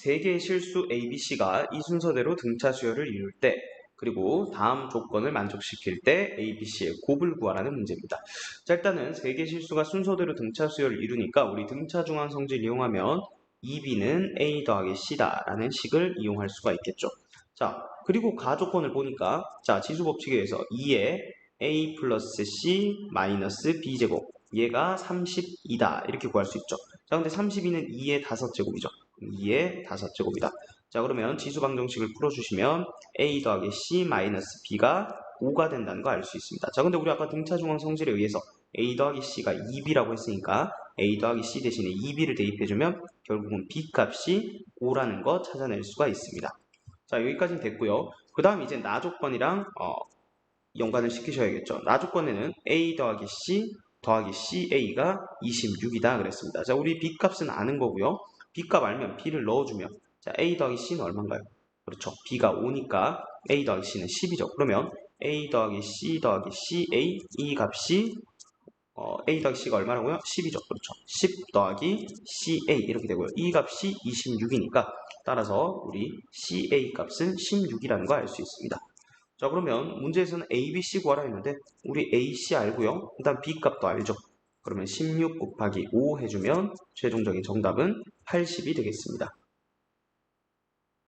세 개의 실수 A, B, C가 이 순서대로 등차 수열을 이룰 때 그리고 다음 조건을 만족시킬 때 A, B, C의 곱을 구하라는 문제입니다. 자 일단은 세개 실수가 순서대로 등차 수열을 이루니까 우리 등차 중앙 성질 이용하면 2B는 A 더하기 C다 라는 식을 이용할 수가 있겠죠. 자 그리고 가조건을 보니까 자 지수 법칙에 의해서 2에 A 플러스 C 마이너스 B제곱 얘가 32다 이렇게 구할 수 있죠. 자 근데 32는 2의 5제곱이죠. 2의 5제곱이다. 자 그러면 지수 방정식을 풀어주시면 a 더하기 c 마이너스 b가 5가 된다는 거 알 수 있습니다. 자 근데 우리 아까 등차 중앙 성질에 의해서 a 더하기 c가 2b라고 했으니까 a 더하기 c 대신에 2b를 대입해주면 결국은 b 값이 5라는 거 찾아낼 수가 있습니다. 자 여기까지는 됐고요. 그 다음 이제 나 조건이랑 어, 연관을 시키셔야겠죠. 나 조건에는 a 더하기 c 더하기 ca가 26이다 그랬습니다. 자 우리 b 값은 아는 거고요. B 값 알면 b를 넣어주면 자, A 더하기 C는 얼마인가요? 그렇죠. B가 5니까 A 더하기 C는 10이죠. 그러면 A 더하기 C 더하기 CA 이 값이 어, A 더하기 C가 얼마라고요? 10이죠. 그렇죠. 10 더하기 CA 이렇게 되고요. 이 값이 26이니까 따라서 우리 CA 값은 16이라는 거알수 있습니다. 자 그러면 문제에서는 A, B, C 구하라 했는데 우리 A, C 알고요. 일단 B 값도 알죠. 그러면 16 곱하기 5 해주면 최종적인 정답은 80이 되겠습니다.